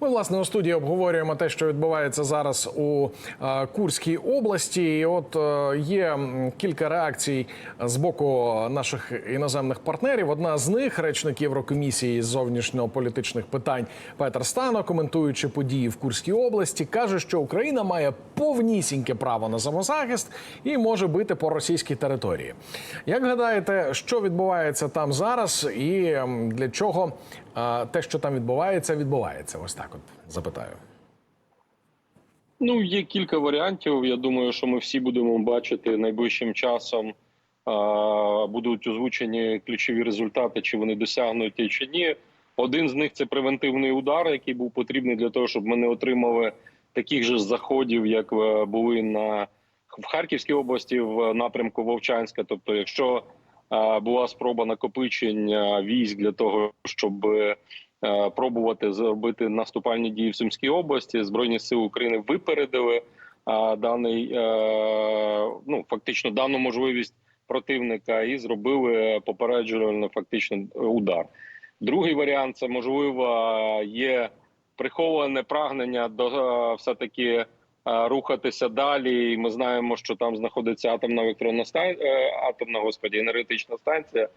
Ми власне у студії обговорюємо те, що відбувається зараз у е, Курській області. І от е, є кілька реакцій з боку наших іноземних партнерів. Одна з них речник Єврокомісії з зовнішньополітичних питань Петр Стано, коментуючи події в Курській області, каже, що Україна має повнісіньке право на самозахист і може бити по російській території. Як гадаєте, що відбувається там зараз, і для чого е, те, що там відбувається, відбувається? Ось так, от запитаю. Ну, є кілька варіантів. Я думаю, що ми всі будемо бачити найближчим часом. Будуть озвучені ключові результати, чи вони досягнуті, чи ні. Один з них це превентивний удар, який був потрібний для того, щоб ми не отримали таких же заходів, як е, були на в Харківській області в напрямку Вовчанська. Тобто, якщо е, була спроба накопичення військ для того, щоб пробувати зробити наступальні дії в Сумській області, збройні сили України випередили е, даний е, ну фактично дану можливість противника і зробили попереджувально фактично удар. Другий варіант це можливо є приховане прагнення до е, все таки е, рухатися далі. І ми знаємо, що там знаходиться атомна електронна станція, атомна господі, енергетична станція.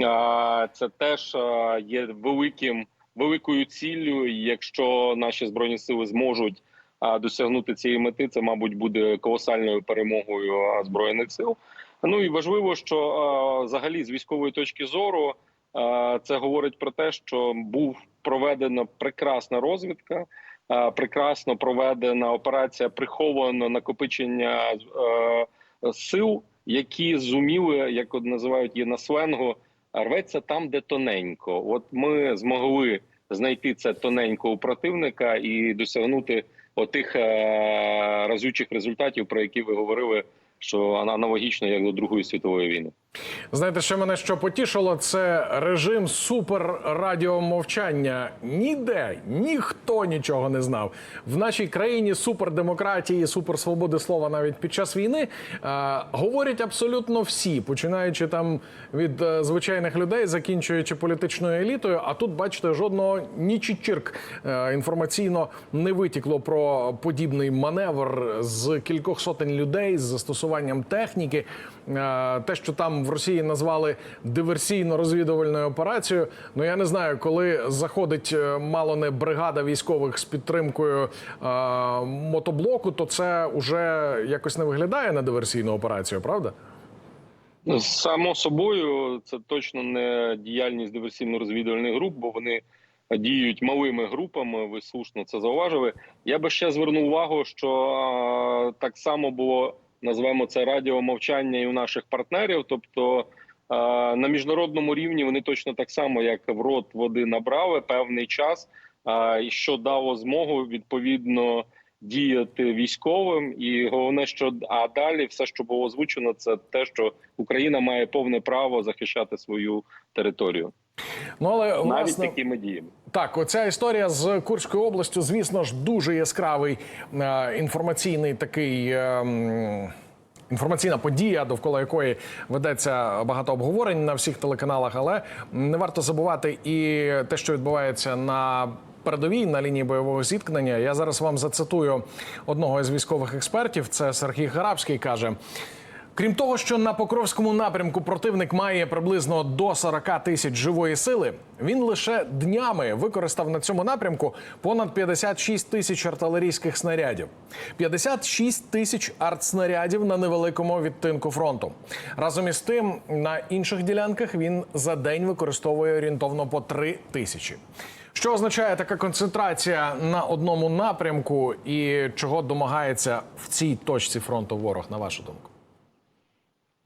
Е, Це теж е, є великим великою ціллю. Якщо наші збройні сили зможуть досягнути цієї мети, це мабуть буде колосальною перемогою збройних сил. Ну і важливо, що взагалі з військової точки зору. Це говорить про те, що був проведена прекрасна розвідка, прекрасно проведена операція прихованого накопичення е, сил, які зуміли, як от називають її на сленгу, рветься там, де тоненько. От ми змогли знайти це тоненько у противника і досягнути отих е, разючих результатів, про які ви говорили, що аналогічно як до Другої світової війни. Знаєте, що мене що потішило, це режим суперрадіомовчання. Ніде ніхто нічого не знав. В нашій країні супердемократії, суперсвободи слова навіть під час війни е, говорять абсолютно всі, починаючи там від е, звичайних людей, закінчуючи політичною елітою. А тут, бачите, жодного нічичірк е, інформаційно не витікло про подібний маневр з кількох сотень людей з застосуванням техніки. Е, Те, що там в Росії назвали диверсійно-розвідувальною операцією. Ну я не знаю, коли заходить е, мало не бригада військових з підтримкою е, мотоблоку, то це вже якось не виглядає на диверсійну операцію, правда? Ну, Само собою, це точно не діяльність диверсійно-розвідувальних груп, бо вони діють малими групами. Ви слушно це зауважили. Я би ще звернув увагу, що а, так само було назвемо це радіомовчання і у наших партнерів. Тобто а, на міжнародному рівні вони точно так само, як в рот води набрали певний час, і що дало змогу відповідно діяти військовим, і головне, що а далі все, що було озвучено, це те, що Україна має повне право захищати свою територію, Ну але навіть власне такими діями. так, оця історія з Курською областю, звісно ж, дуже яскравий е, інформаційний такий. е, Інформаційна подія, довкола якої ведеться багато обговорень на всіх телеканалах, але не варто забувати і те, що відбувається на передовій на лінії бойового зіткнення. Я зараз вам зацитую одного із військових експертів. Це Сергій Гарабський каже. Крім того, що на Покровському напрямку противник має приблизно до 40 тисяч живої сили, він лише днями використав на цьому напрямку понад 56 тисяч артилерійських снарядів, 56 тисяч артснарядів на невеликому відтинку фронту. Разом із тим, на інших ділянках він за день використовує орієнтовно по 3 тисячі. Що означає така концентрація на одному напрямку, і чого домагається в цій точці фронту ворог, на вашу думку?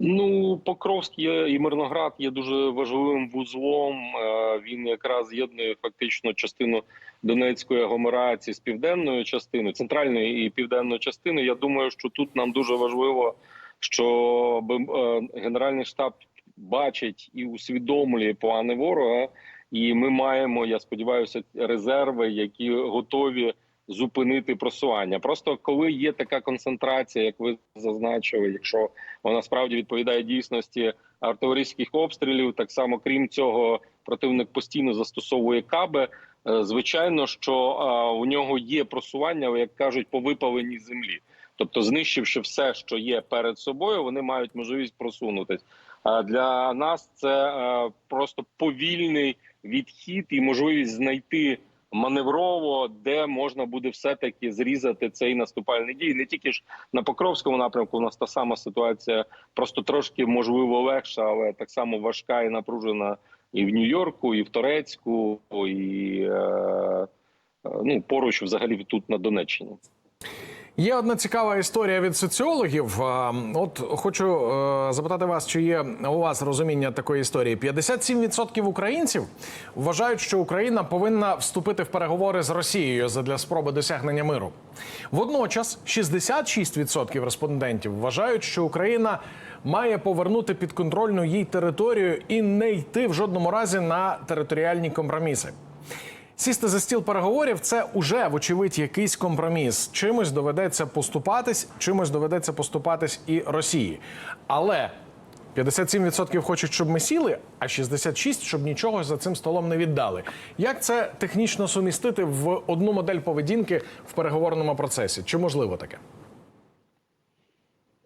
Ну, Покровськ є і Мирноград є дуже важливим вузлом. Е, Він якраз з'єднує фактично частину Донецької агломерації з південною частиною, центральної і південної частини. Я думаю, що тут нам дуже важливо, щоб е, Генеральний штаб бачить і усвідомлює плани ворога. І ми маємо, я сподіваюся, резерви, які готові зупинити просування. Просто коли є така концентрація, як ви зазначили, якщо вона справді відповідає дійсності артилерійських обстрілів, так само крім цього, противник постійно застосовує каби. е, звичайно, що е, у нього є просування, як кажуть, по випаленій землі. Тобто, знищивши все, що є перед собою, вони мають можливість просунутись. Для нас це е, просто повільний відхід і можливість знайти маневрово, де можна буде все таки зрізати цей наступальний дій. Не тільки ж на Покровському напрямку. У нас та сама ситуація, просто трошки можливо легша, але так само важка і напружена і в Нью-Йорку, і в Торецьку, і е, е, ну поруч, взагалі, тут на Донеччині. Є одна цікава історія від соціологів. От хочу е, запитати вас, чи є у вас розуміння такої історії. 57% українців вважають, що Україна повинна вступити в переговори з Росією задля спроби досягнення миру. Водночас 66% респондентів вважають, що Україна має повернути підконтрольну їй територію і не йти в жодному разі на територіальні компроміси. Сісти за стіл переговорів це уже вочевидь якийсь компроміс. Чимось доведеться поступатись, чимось доведеться поступатись і Росії. Але 57% хочуть, щоб ми сіли, а 66% щоб нічого за цим столом не віддали. Як це технічно сумістити в одну модель поведінки в переговорному процесі? Чи можливо таке?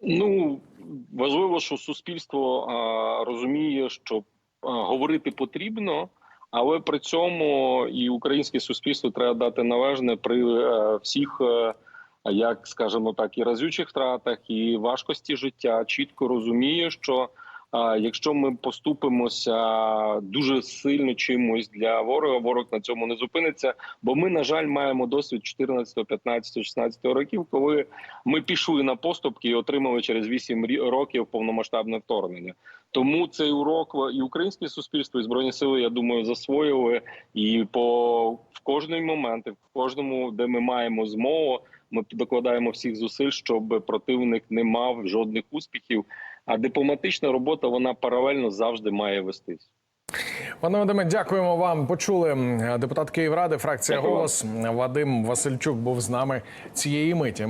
Ну важливо, що суспільство а, розуміє, що а, говорити потрібно, але при цьому і українське суспільство треба дати належне при е, всіх, е, як скажемо так, і разючих втратах, і важкості життя. Чітко розуміє, що якщо ми поступимося дуже сильно чимось для ворога, ворог на цьому не зупиниться. Бо ми, на жаль, маємо досвід 14, 15, 16 років, коли ми пішли на поступки і отримали через 8 рі- років повномасштабне вторгнення. Тому цей урок і українське суспільство, і збройні сили, я думаю, засвоїли. І по в кожний момент, в кожному, де ми маємо змогу, ми докладаємо всіх зусиль, щоб противник не мав жодних успіхів. А дипломатична робота вона паралельно завжди має вестись. Пане Вадиме, дякуємо вам. Почули депутат Київради, фракція Дякую голос Вадим Васильчук був з нами цієї миті.